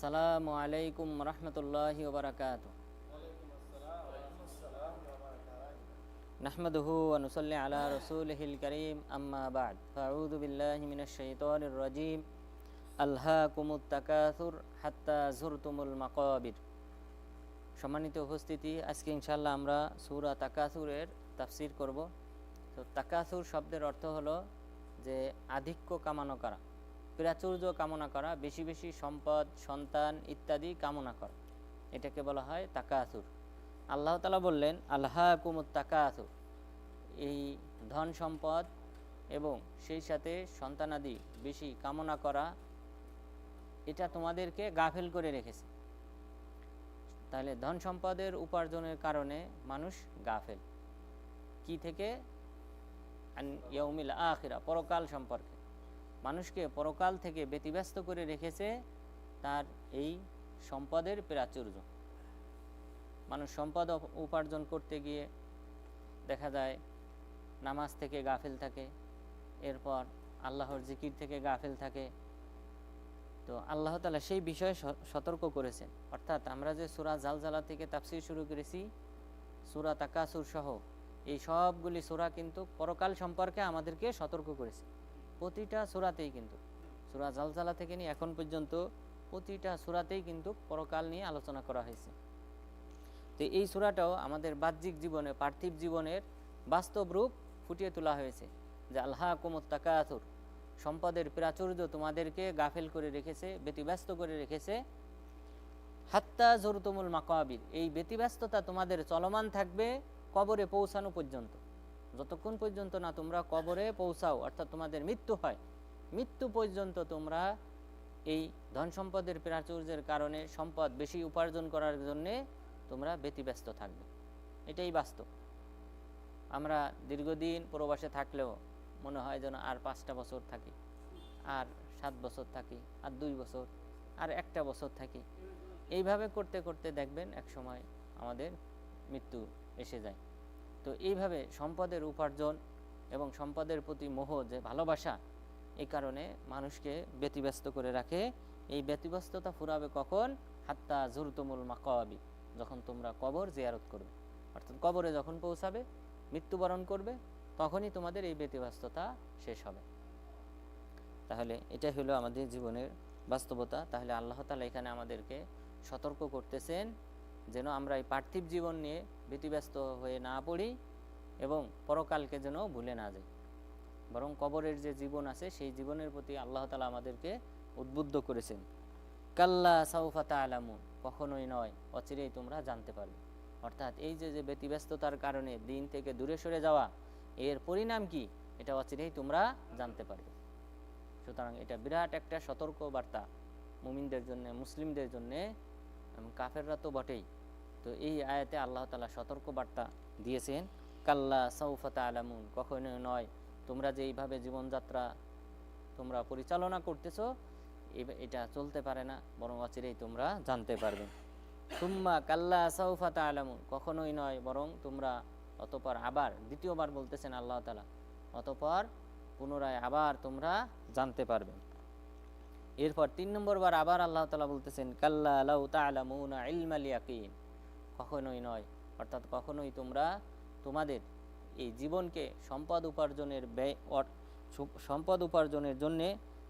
আসসালামু আলাইকুম রহমতুল্লাহ ওবরাকাত نحمده ونصلي على رسوله الكريم أما بعد فأعوذ بالله من الشيطان الرجيم ألهاكم التكاثر حتى زرتم المقابر সম্মানিত উপস্থিতি আজকে ইনশাল্লাহ আমরা সুরা তাকাসুরের তাফসির করব তো তাকাসুর শব্দের অর্থ হলো যে আধিক্য কামনা করা প্রাচুর্য কামনা করা, বেশি বেশি সম্পদ, সন্তান ইত্যাদি কামনা করা। এটাকে বলা হয় তাকাসুর। আল্লাহ তালা বললেন আল্লাহ কুমুত তাকাসুর। এই ধন সম্পদ এবং সেই সাথে সন্তানাদি বেশি কামনা করা, এটা তোমাদেরকে গাফেল করে রেখেছে। তাহলে ধন সম্পদের উপার্জনের কারণে মানুষ গাফেল। কি থেকে? ইয়ৌমিল আখিরা, পরকাল সম্পর্কে। মানুষকে পরকাল থেকে ব্যতিব্যস্ত করে রেখেছে তার এই সম্পদের প্রাচুর্য। মানুষ সম্পদ উপার্জন করতে গিয়ে দেখা যায় নামাজ থেকে গাফেল থাকে, এরপর আল্লাহর জিকির থেকে গাফেল থাকে। তো আল্লাহ তালা সেই বিষয়ে সতর্ক করেছেন। অর্থাৎ আমরা যে সুরা জালজালা থেকে তাফসির শুরু করেছি, সুরা তাকাসুর সহ, এই সবগুলি সুরা কিন্তু পরকাল সম্পর্কে আমাদেরকে সতর্ক করেছে। প্রতিটা সুরাতেই কিন্তু, সুরা জালজালা থেকে নিয়ে এখন পর্যন্ত প্রতিটা সুরাতেই কিন্তু পরকাল নিয়ে আলোচনা করা হয়েছে। তো এই সুরাটাও আমাদের বাহ্যিক জীবনে, পার্থিব জীবনের বাস্তব রূপ ফুটিয়ে তোলা হয়েছে। যে আল্লাহ কুমত তাকাতুর, সম্পদের প্রাচুর্য তোমাদেরকে গাফেল করে রেখেছে, ব্যতিব্যস্ত করে রেখেছে। হাত্তা জরুতমুল মাকাবির, এই ব্যতিব্যস্ততা তোমাদের চলমান থাকবে কবরে পৌঁছানো পর্যন্ত। যতক্ষণ পর্যন্ত না তোমরা কবরে পৌঁছাও, অর্থাৎ তোমাদের মৃত্যু হয়, মৃত্যু পর্যন্ত তোমরা এই ধন সম্পদের প্রাচুর্যের কারণে সম্পদ বেশি উপার্জন করার জন্যে তোমরা ব্যতিব্যস্ত থাকবে। এটাই বাস্তব। আমরা দীর্ঘদিন প্রবাসে থাকলেও মনে হয় যেন আর পাঁচটা বছর থাকি, আর সাত বছর থাকি, আর দুই বছর, আর একটা বছর থাকি। এইভাবে করতে করতে দেখবেন এক সময় আমাদের মৃত্যু এসে যায়। তো এইভাবে সম্পদের উপার্জন এবং সম্পদের প্রতি মোহ যে ভালোবাসা এই কারণে মানুষকে ব্যতিব্যস্ত করে রাখে। এই ব্যতিব্যস্ততা ফুরাবে কখন? হাত্তা জুরতুমুল মাকাবি, যখন তোমরা কবর জিয়ারত করবে। অর্থাৎ কবরে যখন পৌঁছাবে, মৃত্যুবরণ করবে, তখনই তোমাদের এই ব্যতিব্যস্ততা শেষ হবে। তাহলে এটাই হলো আমাদের জীবনের বাস্তবতা। তাহলে আল্লাহ তালা এখানে আমাদেরকে সতর্ক করতেছেন, যেন আমরা এই পার্থিব জীবন নিয়ে ব্যতিব্যস্ত হয়ে না পড়ি এবং পরকালকে যেন ভুলে না যাই। বরং কবরের যে জীবন আছে, সেই জীবনের প্রতি আল্লাহ তালা আমাদেরকে উদ্বুদ্ধ করেছেন। কাল্লা সাউফাতা আলামুন কখনোই নয়, অচিরেই তোমরা জানতে পারবে। অর্থাৎ এই যে যে ব্যতিব্যস্ততার কারণে দিন থেকে দূরে সরে যাওয়া, এর পরিণাম কি? এটা অচিরেই তোমরা জানতে পারবে। সুতরাং এটা বিরাট একটা সতর্ক বার্তা মুমিনদের জন্য, মুসলিমদের জন্য কাফেররা তো বটেই। তো এই আয়াতে আল্লাহ তালা সতর্ক বার্তা দিয়েছেন, কাল্লা সৌফতা আলামুন কখনোই নয়, তোমরা যে এইভাবে জীবনযাত্রা তোমরা পরিচালনা করতেছো এটা চলতে পারে না, বরং অচিরেই তোমরা জানতে পারবে। তুম্মা কাল্লা সৌফাতা আলামুন কখনোই নয়, বরং তোমরা অতপর আবার, দ্বিতীয়বার বলতেছেন আল্লাহ তালা অতপর পুনরায় আবার তোমরা জানতে পারবে। এরপর তিন নম্বর বার আবার আল্লাহ তালা বলতেছেন, কাল্লা লাউ তালামুনা ইলমাল ইয়াকিন কখনোই নয়। অর্থাৎ কখনোই তোমরা তোমাদের এই জীবনকে সম্পদ উপার্জনের ব্যয় সম্পদ উপার্জনের জন্যে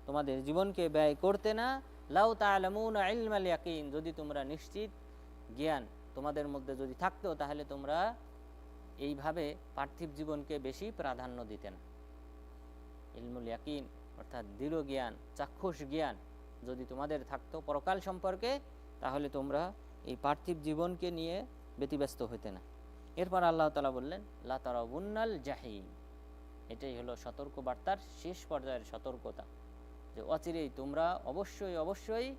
তোমাদের জীবনকে ব্যয় করতে না। লাউ তালামুনা ইলমাল ইয়াকিন, যদি তোমরা নিশ্চিত জ্ঞান তোমাদের মধ্যে যদি থাকতো, তাহলে তোমরা এইভাবে পার্থিব জীবনকে বেশি প্রাধান্য দিতে না ইলমুল ইয়াকিন, অর্থাৎ দৃঢ় জ্ঞান, চাক্ষুষ জ্ঞান যদি তোমাদের থাকতো পরকাল সম্পর্কে, তাহলে তোমরা এই পার্থিব জীবনকে নিয়ে ব্যতিব্যস্ত হইতে না। এরপর আল্লাহ তালা বললেন লাতারাবুন্নাল জাহিম। এটাই হলো সতর্ক বার্তার শেষ পর্যায়ের সতর্কতা যে অচিরেই তোমরা অবশ্যই অবশ্যই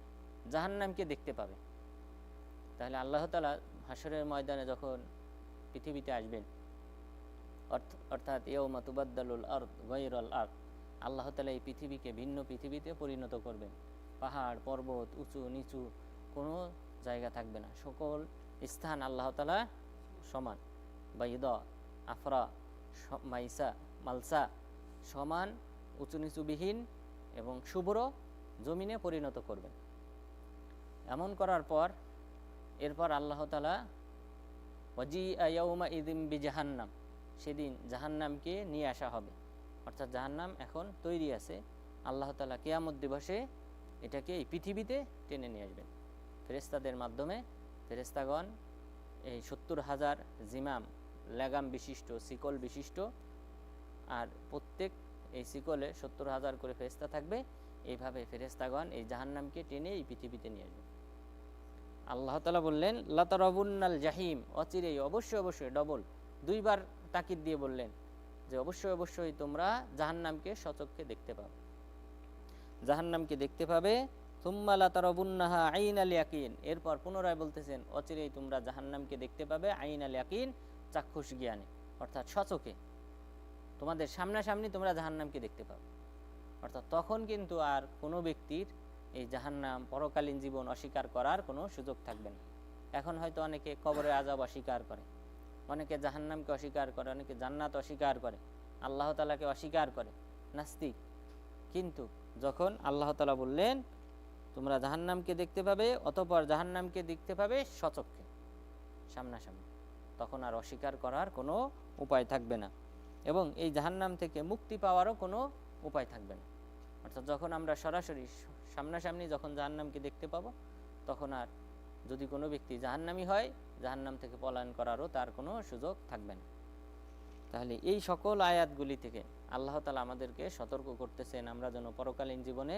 জাহান্নামকে দেখতে পাবে। তাহলে আল্লাহ তালা হাসরের ময়দানে যখন পৃথিবীতে আসবেন, অর্থ- অর্থাৎ এও মাতুবাদ্দালুল আর্থ গৈরল আর্থ আল্লাহ তালা এই পৃথিবীকে ভিন্ন পৃথিবীতে পরিণত করবেন। পাহাড়, পর্বত, উঁচু, নিচু, কোনো জায়গা থাকবে না। সকল স্থান আল্লাহ তালা সমান। বাইদ, আফরা মাইসা, মালসা সমান উঁচু নিচুবিহীন এবং শুভ্র জমিনে পরিণত করবেন। এমন করার পর এরপর আল্লাহ তালা ওয়াজি আয়াউমা ইদিম বি জাহান্নাম সেদিন জাহান্নামকে নিয়ে আসা হবে। অর্থাৎ জাহান্নাম এখন তৈরি আছে। আল্লাহ তালা কেয়ামত দিবসে এটাকে এই পৃথিবীতে টেনে নিয়ে আসবেন। ফেরেস্তাদের মাধ্যমে ফেরেস্তাগণ এই সত্তর হাজার জিমাম, লেগাম বিশিষ্ট, শিকল বিশিষ্ট, আর প্রত্যেক এই শিকলে সত্তর হাজার করে ফেরেস্তা থাকবে। এইভাবে ফেরেস্তাগণ এই জাহান্নামকে টেনে এই পৃথিবীতে নিয়ে আসবে। আল্লাহ তালা বললেন, লতারবুন্নাল জাহিম। অচিরেই অবশ্যই অবশ্যই ডবল। দুইবার তাকিদ দিয়ে বললেন যে, অবশ্যই অবশ্যই তোমরা জাহান্নামকে সচক্ষে দেখতে পাবে। জাহান্নামকে দেখতে পাবে এরপর পুনরায় বলতেছেন, অচিরেই তোমরা জাহান্নামকে দেখতে পাবে আইন আল ইয়াকিন চাক্ষুষ জ্ঞানে, অর্থাৎ সচকে। তোমাদের সামনাসামনি তোমরা জাহান্নামকে দেখতে পাবে। অর্থাৎ তখন কিন্তু আর কোনো ব্যক্তির এই জাহান্নাম পরকালীন জীবন অস্বীকার করার কোনো সুযোগ থাকবে না। এখন হয়তো অনেকে কবরে আজাব অস্বীকার করে, অনেকে জাহান্নামকে অস্বীকার করে, অনেকে জান্নাত অস্বীকার করে, আল্লাহ তালাকে অস্বীকার করে, নাস্তিক। কিন্তু যখন আল্লাহ তালা বললেন তোমরা জাহান্নামকে দেখতে পাবে, অতপর জাহান্নামকে দেখতে পাবে সচক্ষে, সামনাসামনি। তখন আর অস্বীকার করার কোনো উপায় থাকবে না এবং এই জাহান্নাম থেকে মুক্তি পাওয়ারও কোনো উপায় থাকবে না। অর্থাৎ যখন আমরা সরাসরি সামনাসামনি যখন জাহান্নামকে দেখতে পাবো, তখন আর যদি কোনো ব্যক্তি জাহান্নামি হয়, জাহান্নাম থেকে পলায়ন করারও তার কোনো সুযোগ থাকবে না। তাহলে এই সকল আয়াতগুলি থেকে আল্লাহ তালা আমাদেরকে সতর্ক করতেছেন, আমরা যেন পরকালীন জীবনে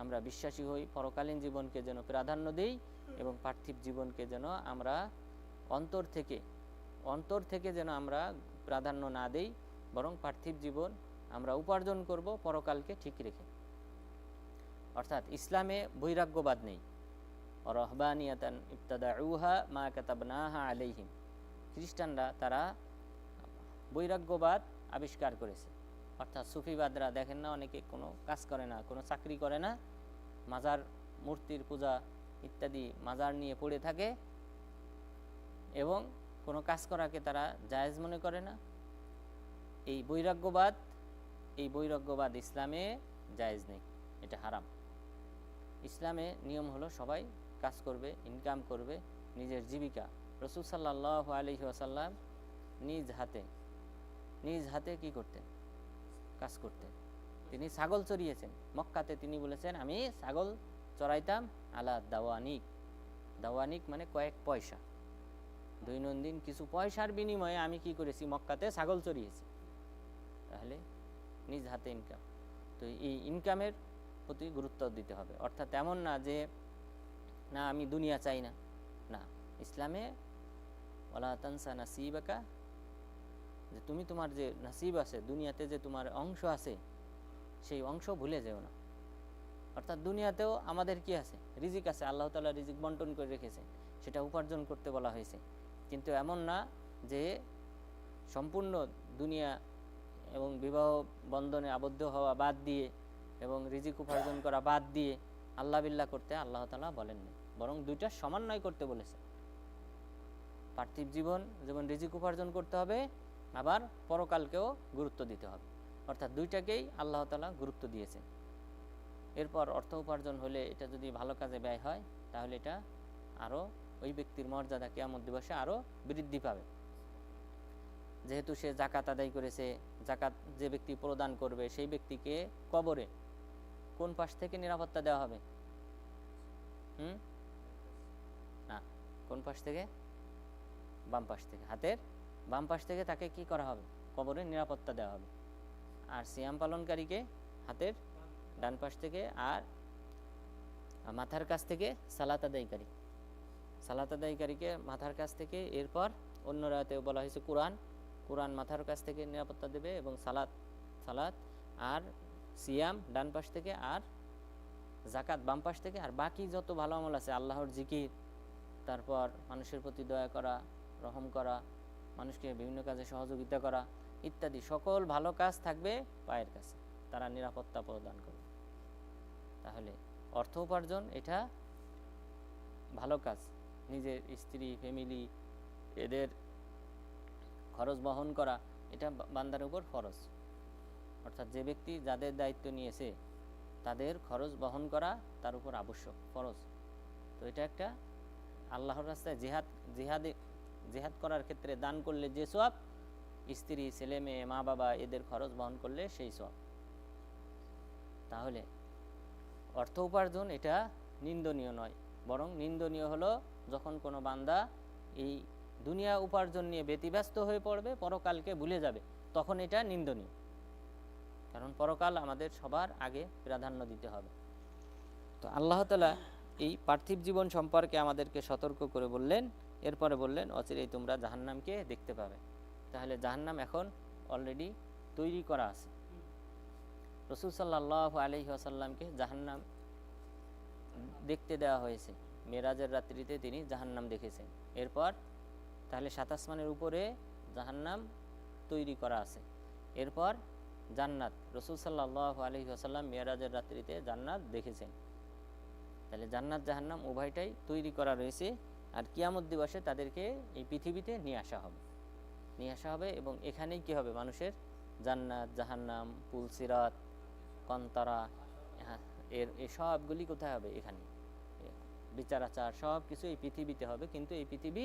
আমরা বিশ্বাসী হই, পরকালীন জীবনকে যেন প্রাধান্য দেই এবং পার্থিব জীবনকে যেন আমরা অন্তর থেকে অন্তর থেকে যেন আমরা প্রাধান্য না দেই, বরং পার্থিব জীবন আমরা উপার্জন করব পরকালকে ঠিক রেখে। অর্থাৎ ইসলামে বৈরাগ্যবাদ নেই। রহবানিয়াতান ইবতাদাউহা মা কাতাবনাহা আলাইহিম। খ্রিস্টানরা তারা বৈরাগ্যবাদ আবিষ্কার করেছে। অর্থাৎ সুফিবাদরা দেখেন না, অনেকে কোনো কাজ করে না, কোনো চাকরি করে না, মাজার, মূর্তির পূজা ইত্যাদি মাজার নিয়ে পড়ে থাকে এবং কোনো কাজ করাকে তারা জায়েজ মনে করে না। এই বৈরাগ্যবাদ এই বৈরাগ্যবাদ ইসলামে জায়েজ নেই, এটা হারাম। ইসলামে নিয়ম হলো সবাই কাজ করবে, ইনকাম করবে নিজের জীবিকা। রসুল সাল্লাহ আলহি নিজ হাতে নিজ হাতে কি করতেন? কাজ করতেন। তিনি ছাগল চড়িয়েছেন। মক্কাতে তিনি বলেছেন, আমি ছাগল চড়াইতাম আলা দাওয়ানিক। দাওয়ানিক মানে কয়েক পয়সা। দৈনন্দিন কিছু পয়সার বিনিময়ে আমি কি করেছি? মক্কাতে ছাগল চড়িয়েছি। তাহলে নিজ হাতে ইনকাম তো এই ইনকামের প্রতি গুরুত্ব দিতে হবে। অর্থাৎ এমন না যে, না, আমি দুনিয়া চাই না। না। ইসলামে ওলা তানসা নাসিবাকা যে তুমি তোমার যে নাসিব আছে, দুনিয়াতে যে তোমার অংশ আছে, সেই অংশ ভুলে যেও না। অর্থাৎ দুনিয়াতেও আমাদের কি আছে? রিজিক আছে। আল্লাহ তালা রিজিক বন্টন করে রেখেছে। সেটা উপার্জন করতে বলা হয়েছে। কিন্তু এমন না যে সম্পূর্ণ দুনিয়া এবং বিবাহ বন্ধনে আবদ্ধ হওয়া বাদ দিয়ে এবং রিজিক উপার্জন করা বাদ দিয়ে আল্লাহ বিল্লাহ করতে আল্লাহ তালা বলেননি। বরং দুইটা সমন্বয় করতে বলেছে। পার্থিব জীবন যেমন রিজিক উপার্জন করতে হবে আবার পরকালকেও গুরুত্ব দিতে হবে। অর্থাৎ দুইটাকেই আল্লাহ তালা গুরুত্ব দিয়েছেন। এরপর অর্থ উপার্জন হলে এটা যদি ভালো কাজে ব্যয় হয়, তাহলে এটা আরও ওই ব্যক্তির মর্যাদা কেয়ামত দিবসে আরও বৃদ্ধি পাবে। যেহেতু সে জাকাত আদায় করেছে জাকাত যে ব্যক্তি প্রদান করবে, সেই ব্যক্তিকে কবরে কোন পাশ থেকে নিরাপত্তা দেওয়া হবে? হুম? না, কোন পাশ থেকে? বাম পাশ থেকে, হাতের বাম পাশ থেকে তাকে কি করা হবে? কবরে নিরাপত্তা দেওয়া হবে। আর সিয়াম পালনকারীকে হাতের ডান পাশ থেকে আর মাথার কাছ থেকে সালাত আদায়কারী। সালাত আদায়কারীকে মাথার কাছ থেকে এরপর অন্য রাতে বলা হয়েছে কোরআন। কোরআন মাথার কাছ থেকে নিরাপত্তা দেবে এবং সালাত সালাত আর সিয়াম ডান পাশ থেকে আর জাকাত বাম পাশ থেকে আর বাকি যত ভালো আমল আছে, আল্লাহর জিকির, তারপর মানুষের প্রতি দয়া করা, রহম করা মানুষকে বিভিন্ন কাজে সহযোগিতা করা ইত্যাদি সকল ভালো কাজ থাকবে পায়ের কাছে। তারা নিরাপত্তা প্রদান করবে। তাহলে অর্থ উপার্জন এটা ভালো কাজ। নিজের স্ত্রী ফ্যামিলি এদের খরচ বহন করা এটা বান্দার উপর ফরজ। অর্থাৎ যে ব্যক্তি যাদের দায়িত্ব নিয়েছে তাদের খরচ বহন করা তার উপর আবশ্যক, ফরজ। তো এটা একটা আল্লাহর রাস্তায় জিহাদ, জিহাদে জিহাদ করার ক্ষেত্রে দান করলে যে সব স্ত্রী, ছেলে, মেয়ে, মা, বাবা এদের খরচ বহন করলে সেই সব তাহলে অর্থ উপার্জন এটা নিন্দনীয় নয়, বরং নিন্দনীয় হলো যখন কোনো বান্দা এই দুনিয়া উপার্জন নিয়ে ব্যতিব্যস্ত হয়ে পড়বে, পরকালকে ভুলে যাবে, তখন এটা নিন্দনীয়। কারণ পরকাল আমাদের সবার আগে প্রাধান্য দিতে হবে। তো আল্লাহ তালা এই পার্থিব জীবন সম্পর্কে আমাদেরকে সতর্ক করে বললেন এরপরে বললেন, অচিরেই তোমরা জাহান্নামকে দেখতে পাবে। তাহলে জাহান্নাম এখন অলরেডি তৈরি করা আছে। রসুল সাল্লাহ আলহি আসাল্লামকে জাহান্নাম দেখতে দেওয়া হয়েছে। মেরাজের রাত্রিতে তিনি জাহান্নাম দেখেছেন। এরপর তাহলে সাত আসমানের উপরে জাহান্নাম তৈরি করা আছে। এরপর জান্নাত, রসুল সাল্লাহ আলহি আসাল্লাম মেয়ারাজের রাত্রিতে জান্নাত দেখেছেন। তাহলে জান্নাত জাহান্নাম উভয়টাই তৈরি করা রয়েছে। আর কিয়ামত দিবসে তাদেরকে এই পৃথিবীতে নিয়ে আসা হবে। নিয়ে আসা হবে এবং এখানেই কি হবে? মানুষের জান্নাত জাহান্নাম পুলসিরাত কন্তারা হ্যাঁ, এর এই সবগুলি কোথায় হবে? এখানে বিচার আচার সব কিছু এই পৃথিবীতে হবে। কিন্তু এই পৃথিবী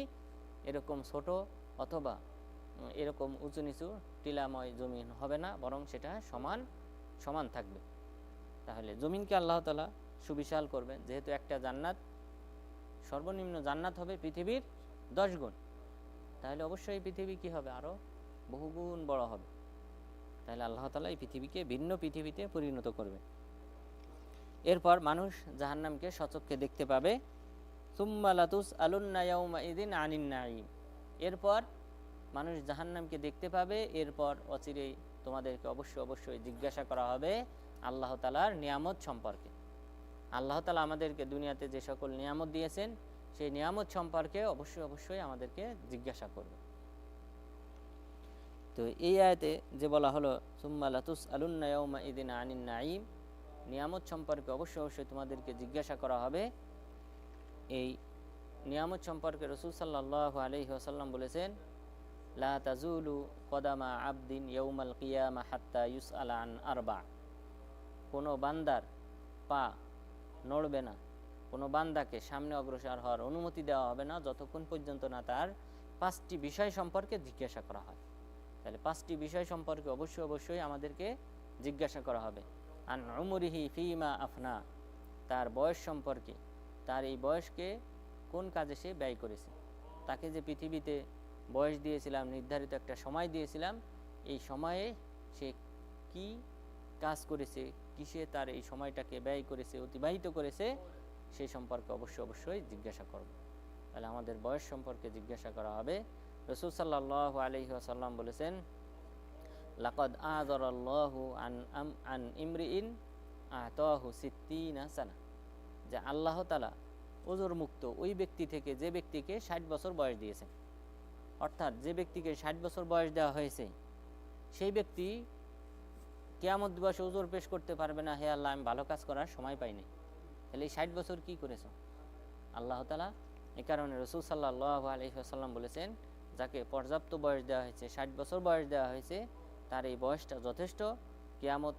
এরকম ছোট অথবা এরকম উঁচু নিচু টিলাময় জমিন হবে না বরং সেটা সমান সমান থাকবে। তাহলে জমিনকে আল্লাহ তালা সুবিশাল করবেন। যেহেতু একটা জান্নাত সর্বনিম্ন জান্নাত হবে পৃথিবীর দশ গুণ। তাহলে অবশ্যই পৃথিবী কি হবে? আরও বহুগুণ বড় হবে। তাহলে আল্লাহ তালা এই পৃথিবীকে ভিন্ন পৃথিবীতে পরিণত করবে। এরপর মানুষ জাহান্নামকে সচক্ষে দেখতে পাবে। সুম্মালাতুস আলুন্নায়াউমা ইদিন আনিন নাইম এরপর মানুষ জাহান্নামকে দেখতে পাবে। এরপর অচিরেই তোমাদেরকে অবশ্যই অবশ্যই জিজ্ঞাসা করা হবে আল্লাহ তালার নিয়ামত সম্পর্কে। আল্লাহ তালা আমাদেরকে দুনিয়াতে যে সকল নিয়ামত দিয়েছেন, সেই নিয়ামত সম্পর্কে অবশ্যই অবশ্যই আমাদেরকে জিজ্ঞাসা করবে। তো এই আয়তে যে বলা হলো সুম্মালাতুস আলুন্নায়মা ইদিন আনিন নাইম নিয়ামত সম্পর্কে অবশ্যই অবশ্যই তোমাদেরকে জিজ্ঞাসা করা হবে। এই নিয়ামত সম্পর্কে রসুল সাল্লাহ আলহি আসাল্লাম বলেছেন, লা তাজুলু কদামা আবদিন ইয়ৌমাল কিয়ামা হাত্তা ইউস আলান আরবা। কোনো বান্দার পা নড়বে না। কোনো বান্দাকে সামনে অগ্রসর হওয়ার অনুমতি দেওয়া হবে না যতক্ষণ পর্যন্ত না তার পাঁচটি বিষয় সম্পর্কে জিজ্ঞাসা করা হয়। তাহলে পাঁচটি বিষয় সম্পর্কে অবশ্যই অবশ্যই আমাদেরকে জিজ্ঞাসা করা হবে। আন উমরিহি ফিমা আফনা, তার বয়স সম্পর্কে, তার এই বয়সকে কোন কাজে সে ব্যয় করেছে? তাকে যে পৃথিবীতে বয়স দিয়েছিলাম, নির্ধারিত একটা সময় দিয়েছিলাম, এই সময়ে সে কি কাজ করেছে কিসে তার এই সময়টাকে ব্যয় করেছে, অতিবাহিত করেছে সেই সম্পর্কে অবশ্যই অবশ্যই জিজ্ঞাসা করব। তাহলে আমাদের বয়স সম্পর্কে জিজ্ঞাসা করা হবে। রসুল সাল্লাহ আলহি আসাল্লাম বলেছেন, লাকদ আজরাল্লাহু আন আম, আন ইমরিইন আতাহু সিদ্দিনা সানা। যে আল্লাহ তালা ওজোর মুক্ত ওই ব্যক্তি থেকে যে ব্যক্তিকে ষাট বছর বয়স দিয়েছেন, অর্থাৎ যে ব্যক্তিকে ষাট বছর বয়স দেওয়া হয়েছে, সেই ব্যক্তি কেয়ামত দিবসে ওজোর পেশ করতে পারবে না, হে আল্লাহ, আমি ভালো কাজ করার সময় পাইনি। তাহলে এই ষাট বছর কি করেছ? আল্লাহ তালা এ কারণে রসুল সাল্লাহ আলহিহাসাল্লাম বলেছেন, যাকে পর্যাপ্ত বয়স দেওয়া হয়েছে, ষাট বছর বয়স দেওয়া হয়েছে, তার এই বয়সটা যথেষ্ট। কেয়ামত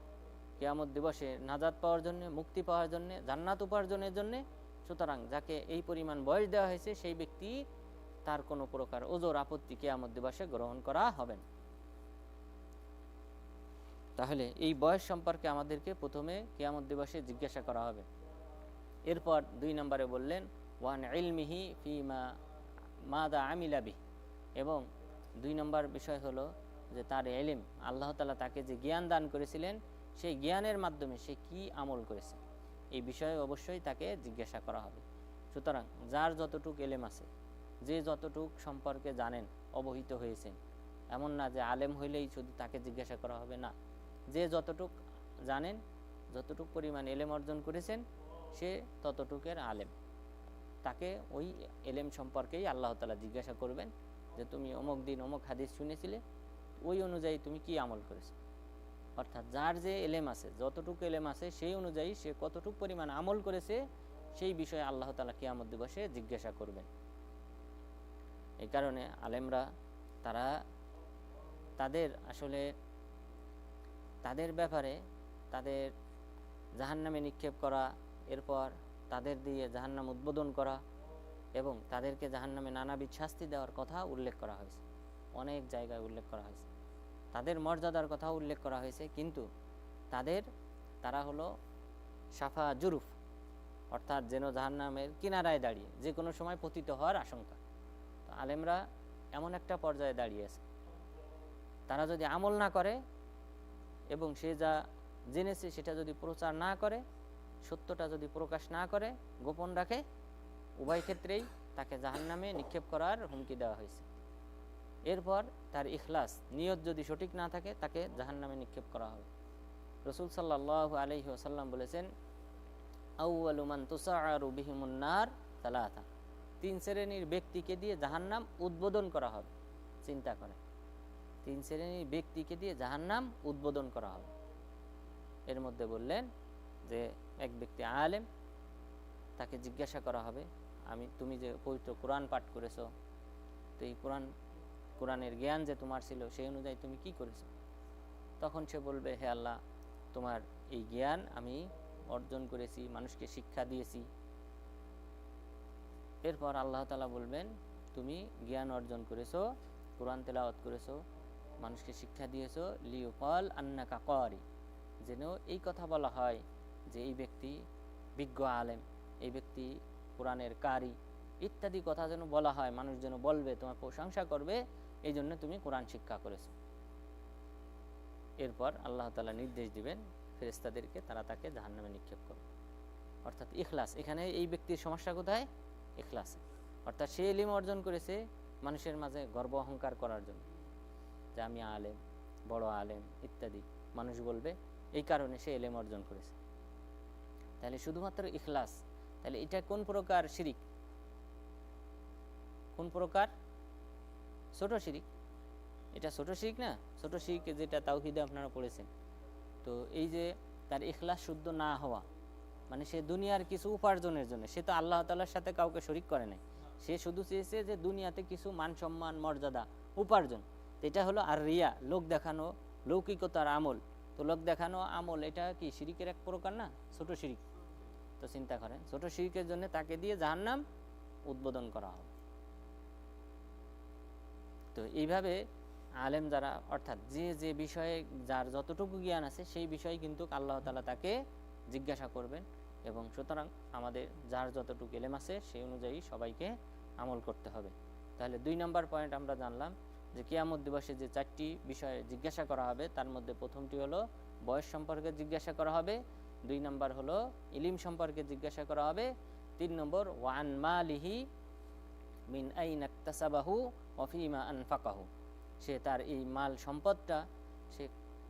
কেয়ামত দিবসে নাজাদ পাওয়ার জন্য, মুক্তি পাওয়ার জন্য, জান্নাত উপার্জনের জন্য, সুতরাং যাকে এই পরিমাণ বয়স দেওয়া হয়েছে, সেই ব্যক্তি তার কোনো প্রকার ওজোর আপত্তি কেয়ামত দিবসে গ্রহণ করা হবে না। তাহলে এই বয়স সম্পর্কে আমাদেরকে প্রথমে কেয়ামত দিবসে জিজ্ঞাসা করা হবে। এরপর দুই নম্বরে বললেন, ওয়ান ইলমিহি ফিমা মাদা আমিলাবি এবং দুই নম্বর বিষয় হলো যে তার এলিম, আল্লাহ তালা তাকে যে জ্ঞান দান করেছিলেন, সেই জ্ঞানের মাধ্যমে সে কি আমল করেছে, এই বিষয়ে অবশ্যই তাকে জিজ্ঞাসা করা হবে। সুতরাং যার যতটুক এলেম আছে, যে যতটুক সম্পর্কে জানেন, অবহিত হয়েছেন, এমন না যে আলেম হইলেই শুধু তাকে জিজ্ঞাসা করা হবে, না। যে যতটুক জানেন, যতটুক পরিমাণ এলেম অর্জন করেছেন, সে ততটুকের আলেম। তাকে ওই এলেম সম্পর্কেই আল্লাহ তালা জিজ্ঞাসা করবেন যে, তুমি অমুক দিন অমুক হাদিস শুনেছিলে, ওই অনুযায়ী তুমি কি আমল করেছ? অর্থাৎ যার যে এলেম আছে, যতটুকু এলেম আছে, সেই অনুযায়ী সে কতটুকু পরিমাণ আমল করেছে, সেই বিষয়ে আল্লাহ তালা কিয়ামত দিবসে জিজ্ঞাসা করবেন। এই কারণে আলেমরা, তারা তাদের আসলে তাদের ব্যাপারে তাদের জাহান্নামে নিক্ষেপ করা, এরপর তাদের দিয়ে জাহান্নাম উদ্বোধন করা এবং তাদেরকে জাহান্নামে নানাবিধ শাস্তি দেওয়ার কথা উল্লেখ করা হয়েছে। অনেক জায়গায় উল্লেখ করা হয়েছে। তাদের মর্যাদার কথা উল্লেখ করা হয়েছে, কিন্তু তাদের, তারা হলো সাফা জুরুফ, অর্থাৎ যেন জাহান্নামের কিনারায় দাঁড়িয়ে, যে কোনো সময় পতিত হওয়ার আশঙ্কা। তো আলেমরা এমন একটা পর্যায়ে দাঁড়িয়ে আছে তারা যদি আমল না করে এবং সে যা জেনেছে সেটা যদি প্রচার না করে, সত্যটা যদি প্রকাশ না করে, গোপন রাখে, উভয় ক্ষেত্রেই তাকে জাহান্নামে নিক্ষেপ করার হুমকি দেওয়া হয়েছে। এরপর তার ইখলাস, নিয়ত যদি সঠিক না থাকে, তাকে জাহান্নামে নিক্ষেপ করা হবে। রসুল সাল্লাহ আলহি আসাল্লাম বলেছেন আউআলুমান তুসাআরু বিহিমুন্নার তিন শ্রেণির ব্যক্তিকে দিয়ে জাহান্নাম উদ্বোধন করা হবে। চিন্তা করে তিন শ্রেণির ব্যক্তিকে দিয়ে জাহান্নাম উদ্বোধন করা হবে। এর মধ্যে বললেন যে, এক ব্যক্তি আলেম, তাকে জিজ্ঞাসা করা হবে, আমি, তুমি যে পবিত্র কোরআন পাঠ করেছ, তো এই কোরআন, কোরআনের জ্ঞান যে তোমার ছিল, সেই অনুযায়ী তুমি কি করেছ? তখন সে বলবে, হে আল্লাহ, তোমার এই জ্ঞান আমি অর্জন করেছি, মানুষকে শিক্ষা দিয়েছি। এরপর আল্লাহ তালা বলবেন, তুমি জ্ঞান অর্জন করেছ, কোরআন তেলাওয়াত করেছ মানুষকে শিক্ষা দিয়েছ লিওকল আন্নাকা করি। যেন এই কথা বলা হয় যে এই ব্যক্তি বিজ্ঞ আলেম, এই ব্যক্তি কোরআনের কারি, ইত্যাদি কথা যেন বলা হয়, মানুষ যেন বলবে, তোমার প্রশংসা করবে, এই জন্য তুমি কোরআন শিক্ষা করেছ। এরপর আল্লাহ তালা নির্দেশ দিবেন ফেরেস্তাদেরকে তারা তাকে জাহান্নামে নিক্ষেপ করবে অর্থাৎ ইখলাস, এখানে এই ব্যক্তির সমস্যা কোথায়? ইখলাস। অর্থাৎ সে এলিম অর্জন করেছে মানুষের মাঝে গর্ব অহংকার করার জন্য। যে আমি আলেম, বড় আলেম ইত্যাদি। মানুষ বলবে, এই কারণে সে এলেম অর্জন করেছে। তাহলে শুধুমাত্র ইখলাস, তাহলে এটা কোন প্রকার শিরিক? কোন প্রকার? ছোট শিরিক। এটা ছোট শিরিক না? ছোট শিরিক যেটা তাওহিদে আপনারা পড়েছেন। তো এই যে তার ইখলাস শুদ্ধ না হওয়া মানে সে দুনিয়ার কিছু উপার্জনের জন্য, সে তো আল্লাহ তালার সাথে কাউকে শরিক করে নাই। সে শুধু চেয়েছে যে দুনিয়াতে কিছু মান সম্মান, মর্যাদা, উপার্জন। এটা হলো আর রিয়া, লোক দেখানো, লৌকিকতার আমল। তো লোক দেখানো, আমল, এটা কি শিরিকের এক প্রকার না? ছোট শিরিক। তো চিন্তা করেন, ছোট শিরিকের জন্য তাকে দিয়ে যার নাম উদ্বোধন করা হবে। তো এইভাবে আলেম যারা, অর্থাৎ যে যে বিষয়ে যার যতটুকু জ্ঞান আছে, সেই বিষয়ে কিন্তু আল্লাহ তালা তাকে জিজ্ঞাসা করবেন এবং সুতরাং আমাদের যার যতটুকু এলেম আছে, সেই অনুযায়ী সবাইকে আমল করতে হবে। তাহলে দুই নম্বর পয়েন্ট আমরা জানলাম যে কিয়ামত দিবসে যে চারটি বিষয়ে জিজ্ঞাসা করা হবে, তার মধ্যে প্রথমটি হলো বয়স সম্পর্কে জিজ্ঞাসা করা হবে, দুই নম্বর হলো ইলিম সম্পর্কে জিজ্ঞাসা করা হবে, তিন নম্বর ওয়ান মালিহি মিন আইন আক্তাসাবাহু অফিমা আনফাকাহু। সে তার এই মাল সম্পদটা সে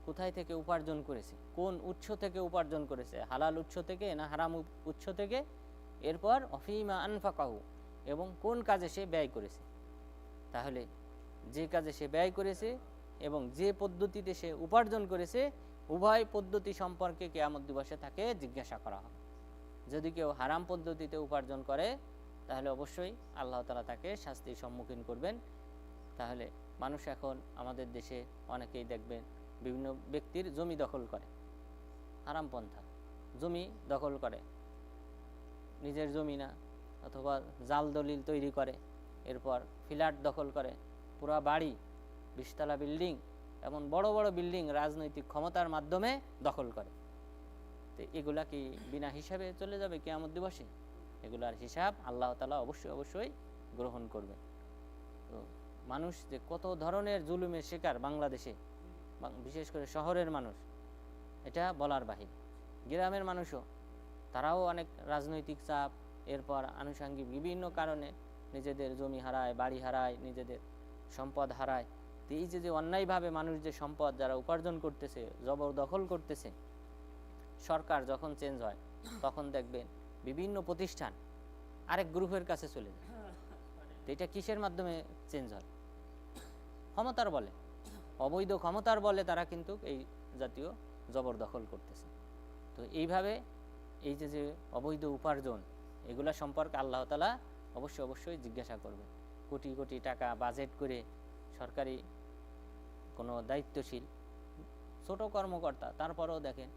কোথায় থেকে উপার্জন করেছে, কোন উৎস থেকে উপার্জন করেছে, হালাল উৎস থেকে না হারাম উৎস থেকে, এরপর অফিমা আনফাকাহু এবং কোন কাজে সে ব্যয় করেছে। তাহলে যে কাজে সে ব্যয় করেছে এবং যে পদ্ধতিতে সে উপার্জন করেছে, উভয় পদ্ধতি সম্পর্কে কেয়ামত দিবসে তাকে জিজ্ঞাসা করা হবে। যদি কেউ হারাম পদ্ধতিতে উপার্জন করে, তাহলে অবশ্যই আল্লাহ তালা তাকে শাস্তির সম্মুখীন করবেন। তাহলে মানুষ এখন আমাদের দেশে অনেকেই দেখবেন বিভিন্ন ব্যক্তির জমি দখল করে, হারাম পন্থা, জমি দখল করে। নিজের জমি না, অথবা জাল দলিল তৈরি করে, এরপর ফ্ল্যাট দখল করে পুরা বাড়ি, বিশতলা বিল্ডিং এমন বড় বড় বিল্ডিং রাজনৈতিক ক্ষমতার মাধ্যমে দখল করে। তো এগুলা কি বিনা হিসাবে চলে যাবে কেয়ামত দিবসে? এগুলার হিসাব আল্লাহ তালা অবশ্যই অবশ্যই গ্রহণ করবে তো মানুষ যে কত ধরনের জুলুমের শিকার বাংলাদেশে বিশেষ করে শহরের মানুষ, এটা বলার বাহির। গ্রামের মানুষও, তারাও অনেক রাজনৈতিক চাপ, এরপর আনুষাঙ্গিক বিভিন্ন কারণে নিজেদের জমি হারায়, বাড়ি হারায়, নিজেদের সম্পদ হারায়। তো এই যে যে অন্যায়ভাবে মানুষ যে সম্পদ যারা উপার্জন করতেছে, জবরদখল করতেছে, সরকার যখন চেঞ্জ হয়, তখন দেখবেন বিভিন্ন প্রতিষ্ঠান আরেক গ্রুপের কাছে চলে যায়। তো এটা কিসের মাধ্যমে চেঞ্জ হয়? ক্ষমতার বলে। অবৈধ ক্ষমতার বলে তারা কিন্তু এই জাতীয় জবরদখল করতেছে। তো এইভাবে এই যে যে অবৈধ উপার্জন, এগুলা সম্পর্কে আল্লাহ তালা অবশ্যই অবশ্যই জিজ্ঞাসা করবে কোটি কোটি টাকা বাজেট করে সরকারি কোনো দায়িত্বশীল ছোট কর্মকর্তা, তারপরেও দেখেন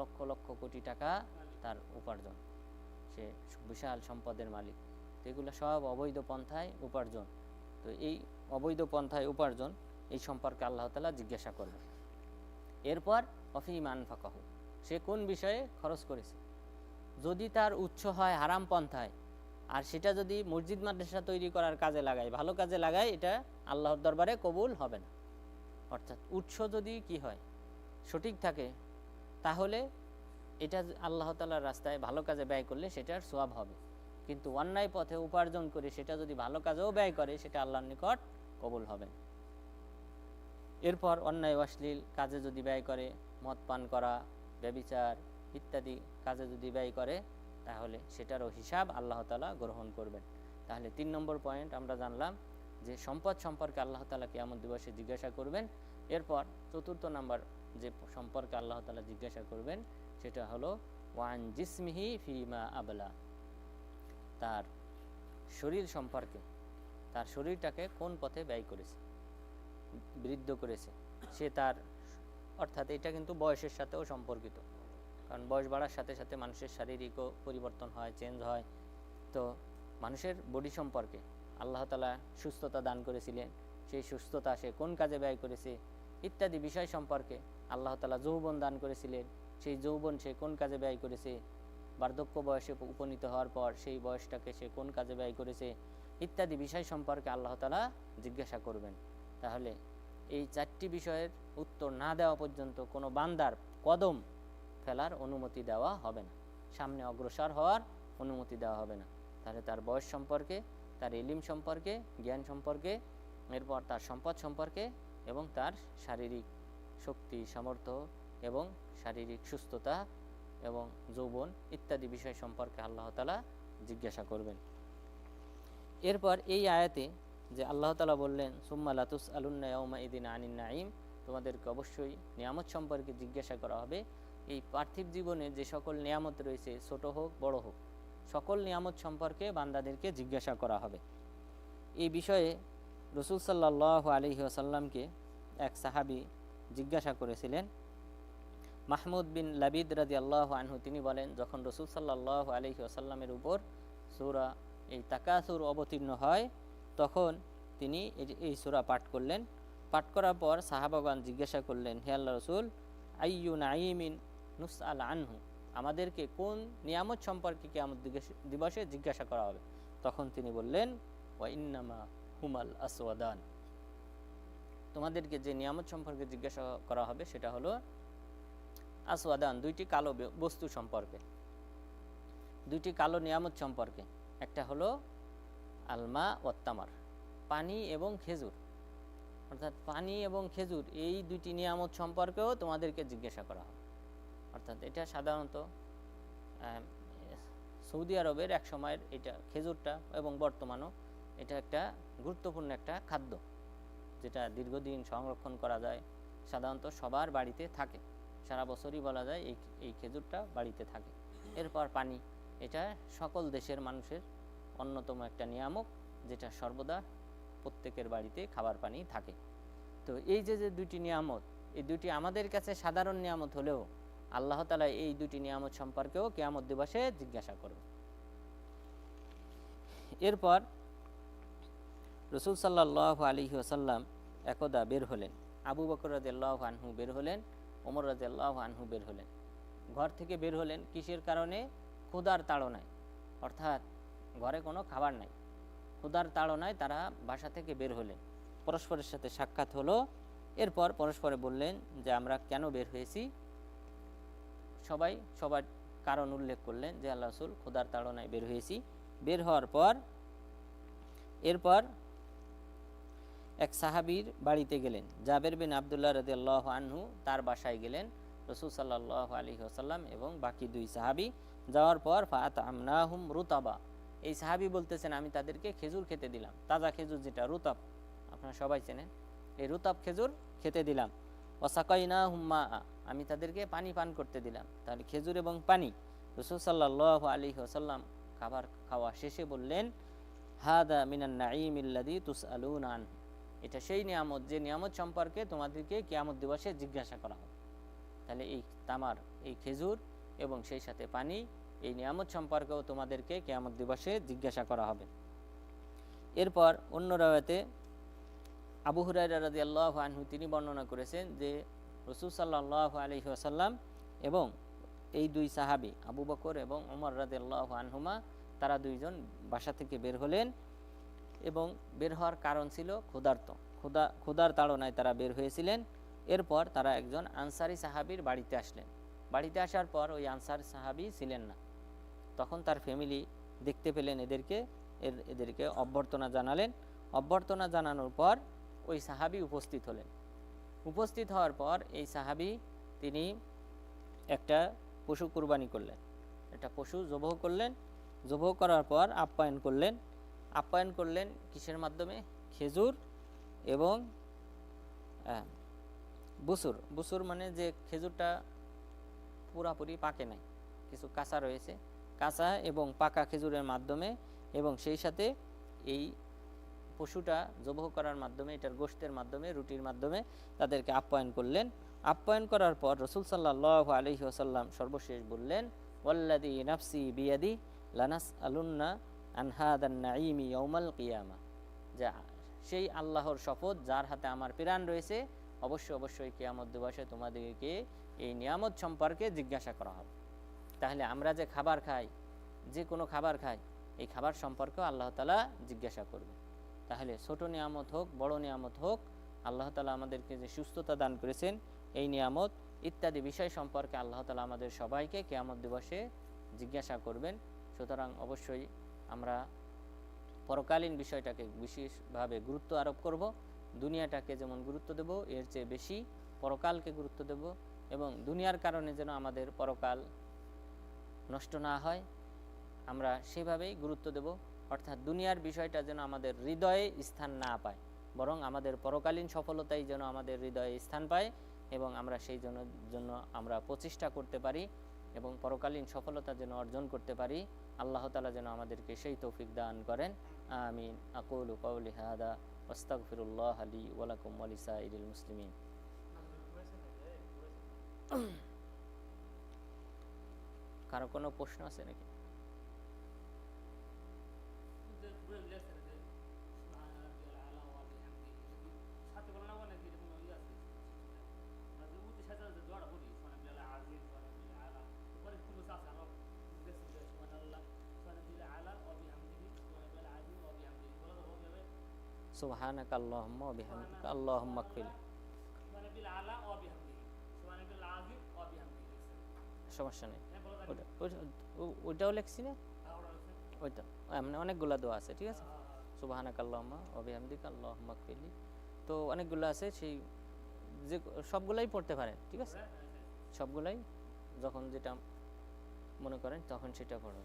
লক্ষ লক্ষ কোটি টাকা তার উপার্জন। সে বিশাল সম্পদের মালিক। এগুলো সব অবৈধ পন্থায় উপার্জন। তো এই অবৈধ পন্থায় উপার্জন, এই সম্পর্কে আল্লাহ তালা জিজ্ঞাসা করবে এরপর অফিমান ফাকাহ সে কোন বিষয়ে খরচ করেছে? যদি তার উৎস হয় হারাম পন্থায় আর সেটা যদি মসজিদ মাদ্রাসা তৈরি করার কাজে লাগায়, ভালো কাজে লাগায়, এটা আল্লাহর দরবারে কবুল হবে না। অর্থাৎ উৎস যদি কি হয়, সঠিক থাকে, তাহলে এটা আল্লাহ তালার রাস্তায় ভালো কাজে ব্যয় করলে সেটার সোয়াব হবে। কিন্তু অন্যায় পথে উপার্জন করে সেটা যদি ভালো কাজেও ব্যয় করে, সেটা আল্লাহর নিকট কবুল হবে এরপর অন্যায় অশ্লীল কাজে যদি ব্যয় করে, মদ পান করা, ব্যবিচার ইত্যাদি কাজে যদি ব্যয় করে তাহলে সেটারও হিসাব আল্লাহ তালা গ্রহণ করবেন। তাহলে তিন নম্বর পয়েন্ট আমরা জানলাম যে সম্পদ সম্পর্কে আল্লাহ তালা কেমন দিবসে জিজ্ঞাসা করবেন। এরপর চতুর্থ নাম্বার যে সম্পর্কে আল্লাহ তালা জিজ্ঞাসা করবেন সেটা হলো, ওয়ান জিসমিহি ফিমা আবলা। তার শরীর সম্পর্কে, তার শরীরটাকে কোন পথে ব্যয় করেছে, বৃদ্ধ করেছে, সে তার, অর্থাৎ এটা কিন্তু বয়সের সাথেও সম্পর্কিত। কারণ বয়স বাড়ার সাথে সাথে মানুষের শারীরিকও পরিবর্তন হয় চেঞ্জ হয়। তো মানুষের বডি সম্পর্কে আল্লাহ তালা সুস্থতা দান করেছিলেন। সেই সুস্থতা সে কোন কাজে ব্যয় করেছে ইত্যাদি বিষয় সম্পর্কে আল্লাহ তালা যৌবন দান করেছিলেন। সেই যৌবন সে কোন কাজে ব্যয় করেছে, বার্ধক্য বয়সে উপনীত হওয়ার পর সেই বয়সটাকে সে কোন কাজে ব্যয় করেছে ইত্যাদি বিষয় সম্পর্কে আল্লাহ তালা জিজ্ঞাসা করবেন। তাহলে এই চারটি বিষয়ের উত্তর না দেওয়া পর্যন্ত কোনো বান্দার কদম ফেলার অনুমতি দেওয়া হবে না। সামনে অগ্রসর হওয়ার অনুমতি দেওয়া হবে না। তাহলে তার বয়স সম্পর্কে, তার এলিম সম্পর্কে, জ্ঞান সম্পর্কে, এরপর তার সম্পদ সম্পর্কে এবং তার শারীরিক শক্তি, সামর্থ্য এবং শারীরিক সুস্থতা এবং যৌবন ইত্যাদি বিষয় সম্পর্কে আল্লাহ তালা জিজ্ঞাসা করবেন। এরপর এই আয়াতে যে আল্লাহ তালা বললেন, সুম্মা লাতুস আলুন্না ইদিন আনিন নাইম তোমাদেরকে অবশ্যই নিয়ামত সম্পর্কে জিজ্ঞাসা করা হবে। এই পার্থিব জীবনে যে সকল নিয়ামত রয়েছে, ছোট হোক, বড় হোক, সকল নিয়ামত সম্পর্কে বান্দাদেরকে জিজ্ঞাসা করা হবে। এই বিষয়ে রসুল সাল্লাহ আলহি আসাল্লামকে এক সাহাবি জিজ্ঞাসা করেছিলেন। মাহমুদ বিন লাবিদ রাজি আল্লাহ আনহু, তিনি বলেন, যখন রসুল সাল্লাহ আলহি আসাল্লামের উপর সুরা, এই তাকাসুর অবতীর্ণ হয়, তখন তিনি এই সুরা পাঠ করলেন। পাঠ করার পর সাহাবাগান জিজ্ঞাসা করলেন, হে আল্লাহ রসুল, আইয়ু নাইমিন নুস আল আনহু, আমাদেরকে কোন নিয়ামত সম্পর্কে কি কেমন দিবসে জিজ্ঞাসা করা হবে? তখন তিনি বললেন, ওয়া হুমাল আসওয়াদান। তোমাদেরকে যে নিয়ামত সম্পর্কে জিজ্ঞাসা করা হবে সেটা হলো, আসওয়াদান দুইটি কালো বস্তু সম্পর্কে। দুইটি কালো নিয়ামত সম্পর্কে। একটা হলো আলমা ওয়াত্তামার পানি এবং খেজুর। অর্থাৎ পানি এবং খেজুর, এই দুইটি নিয়ামত সম্পর্কেও তোমাদেরকে জিজ্ঞাসা করা হবে। অর্থাৎ এটা সাধারণত সৌদি আরবের এক সময়ের এটা খেজুরটা এবং বর্তমানও এটা একটা গুরুত্বপূর্ণ একটা খাদ্য, যেটা দীর্ঘদিন সংরক্ষণ করা যায়। সাধারণত সবার বাড়িতে থাকে, সারা বছরই বলা যায় এই এই খেজুরটা বাড়িতে থাকে। এরপর পানি, এটা সকল দেশের মানুষের অন্যতম একটা নিয়ামক, যেটা সর্বদা প্রত্যেকের বাড়িতে খাবার পানি থাকে। তো এই যে যে দুইটি নিয়ামত, এই দুইটি আমাদের কাছে সাধারণ নিয়ামত হলেও আল্লাহ তালা এই দুটি নিয়ামত সম্পর্কেও কেয়ামত দিবসে জিজ্ঞাসা করবে। এরপর রসুল সাল্লাহ আলী আসাল্লাম একদা বের হলেন। আবু বকর রাজিয়াল্লাহ আনহু বের হলেন, ওমর রাজিয়াল্লাহ আনহু বের হলেন। ঘর থেকে বের হলেন, কিসের কারণে? ক্ষুদার তাড়নায়। অর্থাৎ ঘরে কোনো খাবার নাই। ক্ষুদার তাড়নায় তারা বাসা থেকে বের হলেন। পরস্পরের সাথে সাক্ষাৎ হলো। এরপর পরস্পরে বললেন যে, আমরা কেন বের হয়েছি? সবাই সবার কারণ উল্লেখ করলেন যে আল্লাহ রসুল ক্ষুদার তাড়নায় বের হয়েছি। বের হওয়ার পর, এরপর এক সাহাবির বাড়িতে গেলেন। জাবের বিন আবদুল্লাহ রদি আল্লাহ আনহু তার বাসায় গেলেন রসুল সাল্লাহ আলী আসাল্লাম এবং বাকি দুই সাহাবি। যাওয়ার পর ফাত আমনাহুম রুতাবা। এই সাহাবি বলতেছেন, আমি তাদেরকে খেজুর খেতে দিলাম। তাজা খেজুর যেটা, রুতাব, আপনারা সবাই চেনেন, এই রুতাব খেজুর খেতে দিলাম। ওসাকাইনা হুম্মা আমি তাদেরকে পানি পান করতে দিলাম। তাহলে খেজুর এবং পানি। রসুল সাল্লাহ আলী ওসাল্লাম খাবার খাওয়া শেষে বললেন, হাদা মিনান নাইমিল্লাদি তুস আলুন আন এটা সেই নিয়ামত, যে নিয়ামত সম্পর্কে তোমাদেরকে কিয়ামত দিবসে জিজ্ঞাসা করা হবে। তাহলে এই তামার, এই খেজুর এবং সেই সাথে পানি, এই নিয়ামত সম্পর্কেও তোমাদেরকে কেয়ামত দিবসে জিজ্ঞাসা করা হবে। এরপর অন্য রাওয়াতে আবু হুরাইরা রাজি আল্লাহ আনহু তিনি বর্ণনা করেছেন যে রসুল সাল্লাহ আলহি আসাল্লাম এবং এই দুই সাহাবি, আবু বকর এবং উমর রাজি আল্লাহ আনহুমা, তারা দুইজন বাসা থেকে বের হলেন এবং বের হওয়ার কারণ ছিল ক্ষুধার্ত। ক্ষুধা, ক্ষুধার তাড়নায় তারা বের হয়েছিলেন। এরপর তারা একজন আনসারি সাহাবির বাড়িতে আসলেন। বাড়িতে আসার পর ওই আনসার সাহাবি ছিলেন না। তখন তার ফ্যামিলি দেখতে পেলেন এদেরকে এদেরকে অভ্যর্থনা জানালেন। অভ্যর্থনা জানানোর পর ওই সাহাবি উপস্থিত হলেন। উপস্থিত হওয়ার পর এই সাহাবি তিনি একটা পশু কুরবানি করলেন। একটা পশু জবহ করলেন। জবহ করার পর আপ্যায়ন করলেন। আপ্যায়ন করলেন কিসের মাধ্যমে? খেজুর এবং বুসুর। বুসুর মানে যে খেজুরটা পুরাপুরি পাকে নাই। কিছু কাঁচা রয়েছে। কাঁচা এবং পাকা খেজুরের মাধ্যমে এবং সেই সাথে এই পশুটা জবহ করার মাধ্যমে, এটার গোশতের মাধ্যমে, রুটির মাধ্যমে তাদেরকে আপ্যায়ন করলেন। আপ্যায়ন করার পর রসুল সাল্লাহ আলহি আসাল্লাম সর্বশেষ বললেন ওয়াল্লাদি নাফসি বিয়াদি লানাস আলুন্না আনহাদান নাইমি ইয়ৌমাল কিয়ামা। যা, সেই আল্লাহর শপথ যার হাতে আমার প্রাণ রয়েছে, অবশ্যই অবশ্যই কিয়ামত দিবসে তোমাদেরকে এই নিয়ামত সম্পর্কে জিজ্ঞাসা করা হবে। তাহলে আমরা যে খাবার খাই, যে কোনো খাবার খাই, এই খাবার সম্পর্কেও আল্লাহ তালা জিজ্ঞাসা করবে তাহলে ছোট নিয়ামত হোক, বড় নিয়ামত হোক, আল্লাহ তালা আমাদেরকে যে সুস্থতা দান করেছেন, এই নিয়ামত ইত্যাদি বিষয় সম্পর্কে আল্লাহ তালা আমাদের সবাইকে কেয়ামত দিবসে জিজ্ঞাসা করবেন। সুতরাং অবশ্যই আমরা পরকালীন বিষয়টাকে বিশেষভাবে গুরুত্ব আরোপ করব। দুনিয়াটাকে যেমন গুরুত্ব দেব, এর চেয়ে বেশি পরকালকে গুরুত্ব দেব এবং দুনিয়ার কারণে যেন আমাদের পরকাল নষ্ট না হয়, আমরা সেভাবেই গুরুত্ব দেব। অর্থাৎ দুনিয়ার বিষয়টা যেন আমাদের হৃদয়ে স্থান না পায়, বরং আমাদের পরকালীন সফলতাই যেন আমাদের হৃদয়ে স্থান পায় এবং আমরা সেই জন্য জন্য আমরা প্রচেষ্টা করতে পারি এবং পরকালীন সফলতা যেন অর্জন করতে পারি। আল্লাহ তালা যেন আমাদেরকে সেই তৌফিক দান করেন। আমিন। আকুল কাউলি হাদা ওস্তাগফিরুল্লাহ আলী ওয়ালাকুম ওয়ালিসা ইদুল মুসলিমিন। কারও কোনো প্রশ্ন আছে নাকি? সুবহানাকা আল্লাহুম্মা ওয়া বিহামদিকা আল্লাহুম্মা কফিল সমস্যা নেই ওটা না ওইটা মানে অনেকগুলা আছে ঠিক আছে তো অনেকগুলো আছে সেই যে সবগুলাই পড়তে পারেন ঠিক আছে সবগুলাই যখন যেটা মনে করেন তখন সেটা পড়ুন